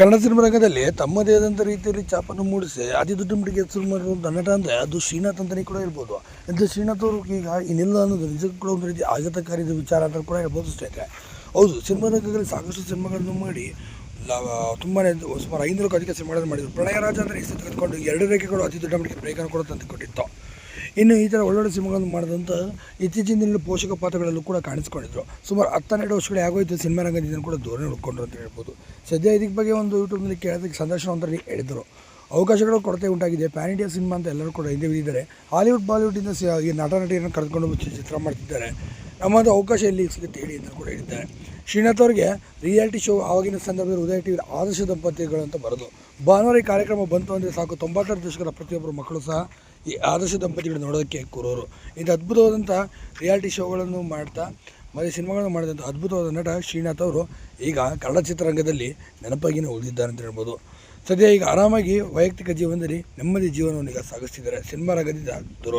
Kannada cinema ರಂಗದಲ್ಲಿ ತಮ್ಮದೇ ಆದಂಥ ರೀತಿಯಲ್ಲಿ ಚಾಪನ್ನು ಮೂಡಿಸಿ ಅತಿ ದೊಡ್ಡ ಮಟ್ಟಿಗೆ ಹೆಸರು ಮಾಡಿರುವಂಥ ನಟ ಅಂದರೆ ಅದು ಶ್ರೀನಾಥ್ ಅಂತಲೇ ಕೂಡ ಇರ್ಬೋದು ಅಂತ ಶ್ರೀನಾಥ್ ಅವರು ಈಗ ಇನ್ನಿಲ್ಲ ಅನ್ನೋದು ನಿಜಕ್ಕೂ ಕೂಡ ಒಂದು ರೀತಿ ಆಘಾತಕಾರಿ ವಿಚಾರ ಅಂತ ಕೂಡ ಹೇಳ್ಬೋದು ಸ್ನೇಹಿತರೆ ಹೌದು, ಸಿನಿಮಾ ರಂಗದಲ್ಲಿ ಸಾಕಷ್ಟು ಸಿನಿಮಾಗಳನ್ನು ಮಾಡಿ ತುಂಬಾ ಸುಮಾರು ಐನೂರಕ್ಕೂ ಅಧಿಕ ಸಿನಿಮಾಗಳನ್ನು ಮಾಡಿದರು. ಪ್ರಣಯರಾಜ ಅಂದರೆ ಹೆಸರು ತೆಗೆದುಕೊಂಡು ಎರಡು ರೇಖೆಗಳು ಅತಿ ದೊಡ್ಡ ಮಟ್ಟಿಗೆ ಬ್ರೇಕನ್ನು ಕೂಡ ತಂದುಕೊಟ್ಟಿತ್ತು ಇನ್ನು ಈ ಥರ ಒಳ್ಳೊಳ್ಳೆ ಸಿನಿಮಾಗಳನ್ನು ಮಾಡಿದಂಥ ಇತ್ತೀಚಿನ ದಿನಗಳಲ್ಲಿ ಪೋಷಕ ಪಾತ್ರಗಳಲ್ಲೂ ಕೂಡ ಕಾಣಿಸ್ಕೊಂಡಿದ್ರು. ಸುಮಾರು ಹತ್ತೆರಡು ವರ್ಷಗಳು ಆಗೋಯ್ತು ಸಿನಿಮಾ ರಂಗದಿಂದ ಕೂಡ ದೂರ ಉಳ್ಕೊಂಡ್ರು ಅಂತ ಹೇಳ್ಬೋದು. ಸದ್ಯ ಇದಕ್ಕೆ ಬಗ್ಗೆ ಒಂದು ಯೂಟ್ಯೂಬ್ನಲ್ಲಿ ಕೇಳೋದಕ್ಕೆ ಸಂದರ್ಶನ ಅಂತ ಹೇಳಿದರು. ಅವಕಾಶಗಳ ಕೊರತೆ ಉಂಟಾಗಿದೆ. ಪ್ಯಾನ್ ಇಂಡಿಯಾ ಸಿನಿಮಾ ಅಂತ ಎಲ್ಲರೂ ಕೂಡ ಹಿಂದೆ ಬಿದ್ದಿದ್ದಾರೆ. ಹಾಲಿವುಡ್ ಬಾಲಿವುಡ್ ಇಂದ ಈ ನಟ ನಟಿಯನ್ನು ಕರೆದುಕೊಂಡು ಚಿತ್ರ ಮಾಡ್ತಿದ್ದಾರೆ. ನಮ್ಮದು ಅವಕಾಶ ಇಲ್ಲಿ ಸಿಗುತ್ತೆ ಹೇಳಿ ಅಂತ ಕೂಡ ಹೇಳಿದ್ದಾರೆ. ಶ್ರೀನಾಥ್ ಅವರಿಗೆ ರಿಯಾಲಿಟಿ ಶೋ ಆವಾಗಿನ ಸಂದರ್ಭದಲ್ಲಿ ಉದಯ ಟಿ ಆದರ್ಶ ದಂಪತಿಗಳು ಅಂತ ಬರೋದು ಭಾನುವಾರ ಈ ಕಾರ್ಯಕ್ರಮ ಬಂತು ಅಂದರೆ ಸಾಕು. ತೊಂಬತ್ತೆರಡು ದಶಕದ ಪ್ರತಿಯೊಬ್ಬರು ಮಕ್ಕಳು ಸಹ ಈ ಆದರ್ಶ ದಂಪತಿಗಳು ನೋಡೋದಕ್ಕೆ ಕೂರೋರು. ಇದು ಅದ್ಭುತವಾದಂಥ ರಿಯಾಲಿಟಿ ಶೋಗಳನ್ನು ಮಾಡ್ತಾ, ಮತ್ತು ಸಿನಿಮಾಗಳನ್ನು ಮಾಡಿದಂಥ ಅದ್ಭುತವಾದ ನಟ ಶ್ರೀನಾಥ್ ಅವರು ಈಗ ಕನ್ನಡ ಚಿತ್ರರಂಗದಲ್ಲಿ ನೆನಪಾಗಿನ ಉಳಿದಿದ್ದಾರೆ ಅಂತ ಹೇಳ್ಬೋದು. ಸದ್ಯ ಈಗ ಆರಾಮಾಗಿ ವೈಯಕ್ತಿಕ ಜೀವನದಲ್ಲಿ ನೆಮ್ಮದಿ ಜೀವನವನ್ನು ಈಗ ಸಾಗಿಸ್ತಿದ್ದಾರೆ. ಸಿನಿಮಾ ರಂಗದಿಂದ ದೂರ